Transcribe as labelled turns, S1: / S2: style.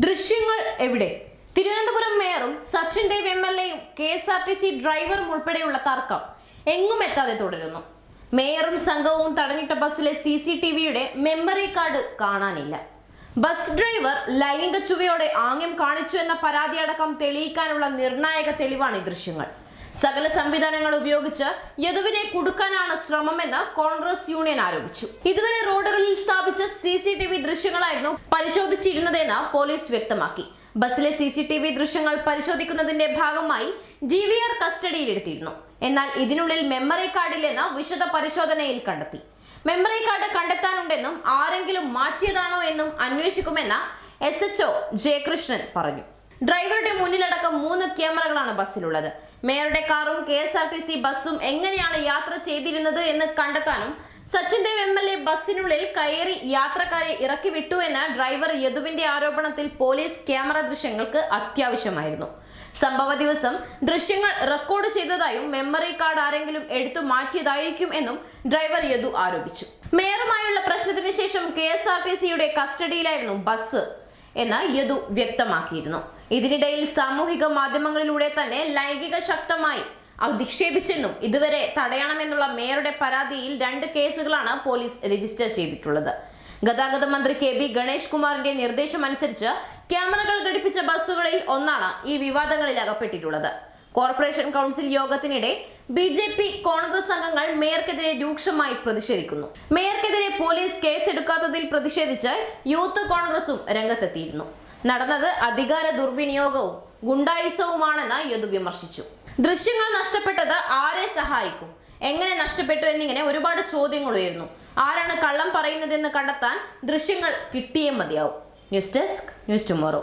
S1: ദൃശ്യങ്ങൾ എവിടെ? തിരുവനന്തപുരം മേയറും സച്ചിൻ ദേവ് എം എൽ എയും K S R T C ഡ്രൈവറും ഉൾപ്പെടെയുള്ള തർക്കം എങ്ങും എത്താതെ തുടരുന്നു. മേയറും സംഘവും തടഞ്ഞിട്ട ബസ്സിലെ സി സി ടി വിയുടെ മെമ്മറി കാർഡ് കാണാനില്ല. ബസ് ഡ്രൈവർ ലൈംഗിക ചുവയോടെ ആംഗ്യം കാണിച്ചു എന്ന പരാതി അടക്കം തെളിയിക്കാനുള്ള നിർണായക തെളിവാണ് ഈ ദൃശ്യങ്ങൾ. സകല സംവിധാനങ്ങൾ ഉപയോഗിച്ച് യദുവിനെ കൊടുക്കാനാണ് ശ്രമമെന്ന് കോൺഗ്രസ് യൂണിയൻ ആരോപിച്ചു. ഇതുവരെ റോഡുകളിൽ സ്ഥാപിച്ച സി സി ടി വി ദൃശ്യങ്ങളായിരുന്നു പരിശോധിച്ചിരുന്നതെന്ന് പോലീസ് വ്യക്തമാക്കി. ബസ്സിലെ സി സി ടി വി ദൃശ്യങ്ങൾ പരിശോധിക്കുന്നതിന്റെ ഭാഗമായി ജി വി ആർ കസ്റ്റഡിയിലെടുത്തിരുന്നു. എന്നാൽ ഇതിനുള്ളിൽ മെമ്മറി കാർഡില്ലെന്ന് വിശദ പരിശോധനയിൽ കണ്ടെത്തി. മെമ്മറി കാർഡ് കണ്ടെത്താനുണ്ടെന്നും ആരെങ്കിലും മാറ്റിയതാണോ എന്നും അന്വേഷിക്കുമെന്ന് എസ് എച്ച് ഒ ജയകൃഷ്ണൻ പറഞ്ഞു. ഡ്രൈവറുടെ മുന്നിലടക്കം മൂന്ന് ക്യാമറകളാണ് ബസ്സിലുള്ളത്. മേയറുടെ കാറും K S R T C ബസ്സും എങ്ങനെയാണ് യാത്ര ചെയ്തിരുന്നത് എന്ന് കണ്ടെത്താനും Sachin Dev M L A ബസ്സിനുള്ളിൽ കയറി യാത്രക്കാരെ ഇറക്കി വിട്ടു എന്ന ഡ്രൈവർ യദുവിന്റെ ആരോപണത്തിൽ പോലീസ് ക്യാമറ ദൃശ്യങ്ങൾക്ക് അത്യാവശ്യമായിരുന്നു. സംഭവ ദിവസം ദൃശ്യങ്ങൾ റെക്കോർഡ് ചെയ്തതായും മെമ്മറി കാർഡ് ആരെങ്കിലും എടുത്തു മാറ്റിയതായിരിക്കും എന്നും ഡ്രൈവർ യദു ആരോപിച്ചു. മേയറുമായുള്ള പ്രശ്നത്തിന് ശേഷം കെ എസ് ആർ ടി സിയുടെ കസ്റ്റഡിയിലായിരുന്നു ബസ് എന്ന് യദു വ്യക്തമാക്കിയിരുന്നു. ഇതിനിടയിൽ സാമൂഹിക മാധ്യമങ്ങളിലൂടെ തന്നെ ലൈംഗിക ശക്തമായി അധിക്ഷേപിച്ചെന്നും ഇതുവരെ തടയണമെന്നുള്ള മേയറുടെ പരാതിയിൽ രണ്ട് കേസുകളാണ് പോലീസ് രജിസ്റ്റർ ചെയ്തിട്ടുള്ളത്. ഗതാഗത മന്ത്രി കെ ബി ഗണേഷ് കുമാറിന്റെ നിർദ്ദേശമനുസരിച്ച് ക്യാമറകൾ ഘടിപ്പിച്ച ബസ്സുകളിൽ ഒന്നാണ് ഈ വിവാദങ്ങളിൽ അകപ്പെട്ടിട്ടുള്ളത്. കോർപ്പറേഷൻ കൗൺസിൽ യോഗത്തിനിടെ ബി ജെ പി കോൺഗ്രസ് അംഗങ്ങൾ മേയർക്കെതിരെ രൂക്ഷമായി പ്രതിഷേധിക്കുന്നു. മേയർക്കെതിരെ പോലീസ് കേസെടുക്കാത്തതിൽ പ്രതിഷേധിച്ച് യൂത്ത് കോൺഗ്രസും രംഗത്തെത്തിയിരുന്നു. നടന്നത് അധികാര ദുർവിനിയോഗവും ഗുണ്ടായുസവുമാണെന്ന് യദു വിമർശിച്ചു. ദൃശ്യങ്ങൾ നഷ്ടപ്പെട്ടത് ആരെ സഹായിക്കും? എങ്ങനെ നഷ്ടപ്പെട്ടു എന്നിങ്ങനെ ഒരുപാട് ചോദ്യങ്ങൾ ഉയരുന്നു. ആരാണ് കള്ളം പറയുന്നതെന്ന് കണ്ടെത്താൻ ദൃശ്യങ്ങൾ കിട്ടിയേ മതിയാവും. News desk news tomorrow.